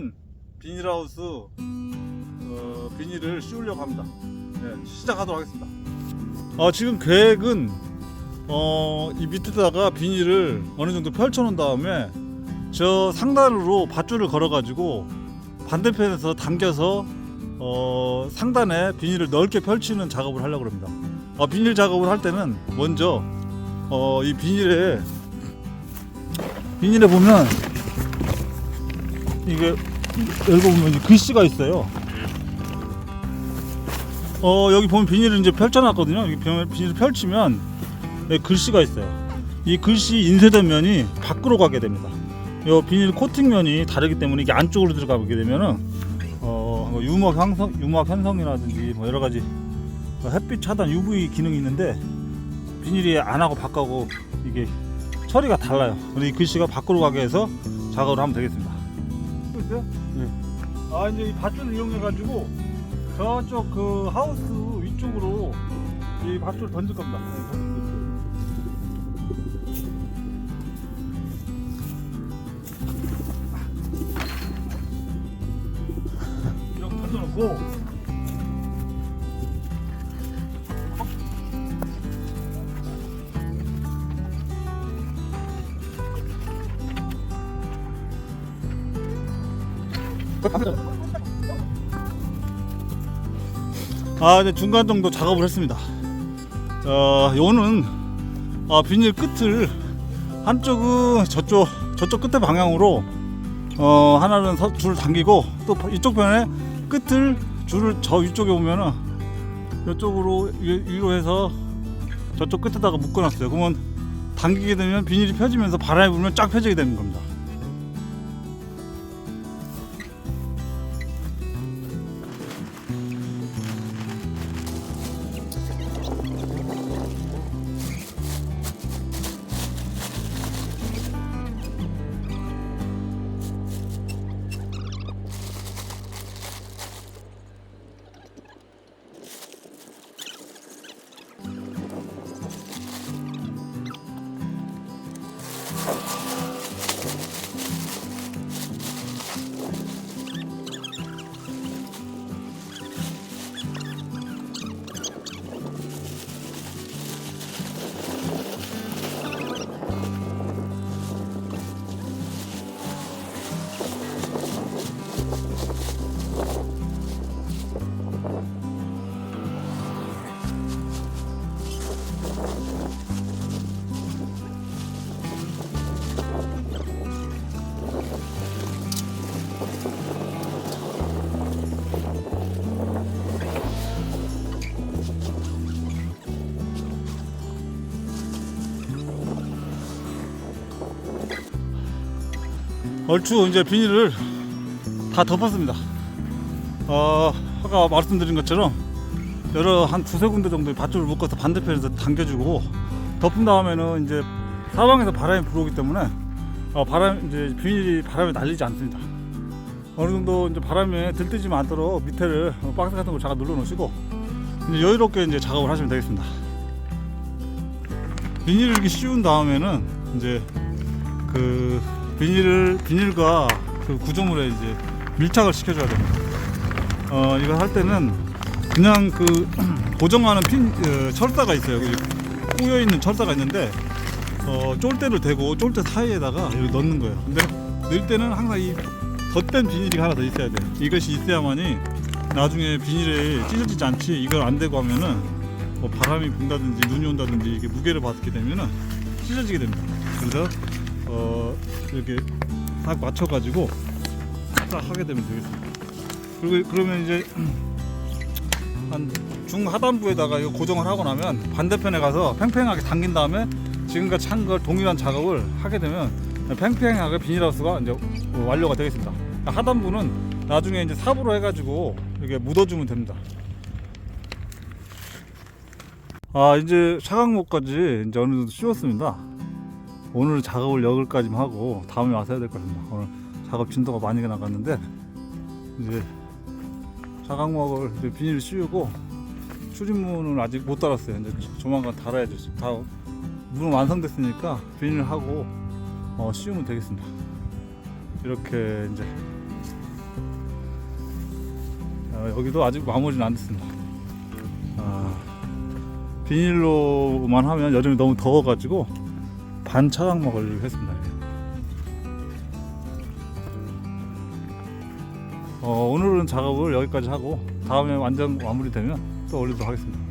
만든 비닐하우스 어, 비닐을 씌우려고 합니다. 네, 시작하도록 하겠습니다. 어, 지금 계획은 어, 이 밑에다가 비닐을 어느 정도 펼쳐 놓은 다음에 저 상단으로 밧줄을 걸어 가지고 반대편에서 당겨서 어, 상단에 비닐을 넓게 펼치는 작업을 하려고 합니다. 어, 비닐 작업을 할 때는 먼저 어, 이 비닐에 비닐에 보면 이게 읽어보면 글씨가 있어요. 어 여기 보면 비닐을 이제 펼쳐놨거든요. 여기 비닐- 비닐을 펼치면 여기 글씨가 있어요. 이 글씨 인쇄된 면이 밖으로 가게 됩니다. 이 비닐 코팅 면이 다르기 때문에 이게 안쪽으로 들어가게 되면은 어뭐 유막 형성, 유막 현성이라든지 뭐 여러 가지 햇빛 차단 UV 기능이 있는데 비닐이 안 하고 바꿔고 이게 처리가 달라요. 근데 이 글씨가 밖으로 가게 해서 작업을 하면 되겠습니다. 있어요? 네. 아 이제 이 밧줄을 이용해 가지고 저쪽 그 하우스 위쪽으로 이 밧줄을 던질 겁니다. 네, 던질. 이렇게 던져놓고 아 이제 중간 정도 작업을 했습니다. 어 요는 아, 비닐 끝을 한쪽은 저쪽 저쪽 끝에 방향으로 어 하나는 서- 줄을 당기고 또 이쪽 편에 끝을 줄을 저 위쪽에 보면은 이쪽으로 위- 위로 해서 저쪽 끝에다가 묶어놨어요. 그러면 당기게 되면 비닐이 펴지면서 바람이 불면 쫙 펴지게 되는 겁니다. 얼추 이제 비닐을 다 덮었습니다. 어, 아까 말씀드린 것처럼 여러 한 두세 군데 정도의 밧줄을 묶어서 반대편에서 당겨주고 덮은 다음에는 이제 사방에서 바람이 불어오기 때문에 어, 바람 이제 비닐이 바람에 날리지 않습니다. 어느 정도 이제 바람에 들뜨지만 않도록 밑에를 어, 박스 같은 걸 잠깐 눌러 놓으시고 이제 여유롭게 이제 작업을 하시면 되겠습니다. 비닐을 이렇게 씌운 다음에는 이제 그 비닐을 비닐과 그 구조물에 이제 밀착을 시켜줘야 됩니다. 어 이거 할 때는 그냥 그 고정하는 핀 어, 철사가 있어요. 꼬여 있는 철사가 있는데 어 쫄대를 대고 쫄대 사이에다가 여기 넣는 거예요. 근데 넣을 때는 항상 이 덧댄 비닐이 하나 더 있어야 돼요. 이것이 있어야만이 나중에 비닐에 찢어지지 않지 이걸 안 대고 하면은 뭐 바람이 분다든지 눈이 온다든지 이게 무게를 받게 되면은 찢어지게 됩니다. 그래서 어 이렇게 딱 맞춰가지고 딱 하게 되면 되겠습니다. 그리고 그러면 이제 한 중하단부에다가 이거 고정을 하고 나면 반대편에 가서 팽팽하게 당긴 다음에 지금같이 한걸 동일한 작업을 하게 되면 팽팽하게 비닐하우스가 이제 완료가 되겠습니다. 하단부는 나중에 이제 삽으로 해가지고 이렇게 묻어주면 됩니다. 아 이제 차강목까지 이제 어느 정도 씌웠습니다. 오늘 작업을 여기까지만 하고 다음에 와서 해야 될 것 같습니다. 오늘 작업 진도가 많이 나갔는데 이제 자강목을 이제 비닐 씌우고 출입문은 아직 못 달았어요. 이제 조만간 달아야죠. 다 문은 완성됐으니까 비닐을 하고 어, 씌우면 되겠습니다. 이렇게 이제 여기도 아직 마무리는 안 됐습니다. 아, 비닐로만 하면 여름에 너무 더워가지고 반 차량막을 했습니다. 이렇게. 어, 오늘은 작업을 여기까지 하고 다음에 완전 마무리되면 또 올리도록 하겠습니다.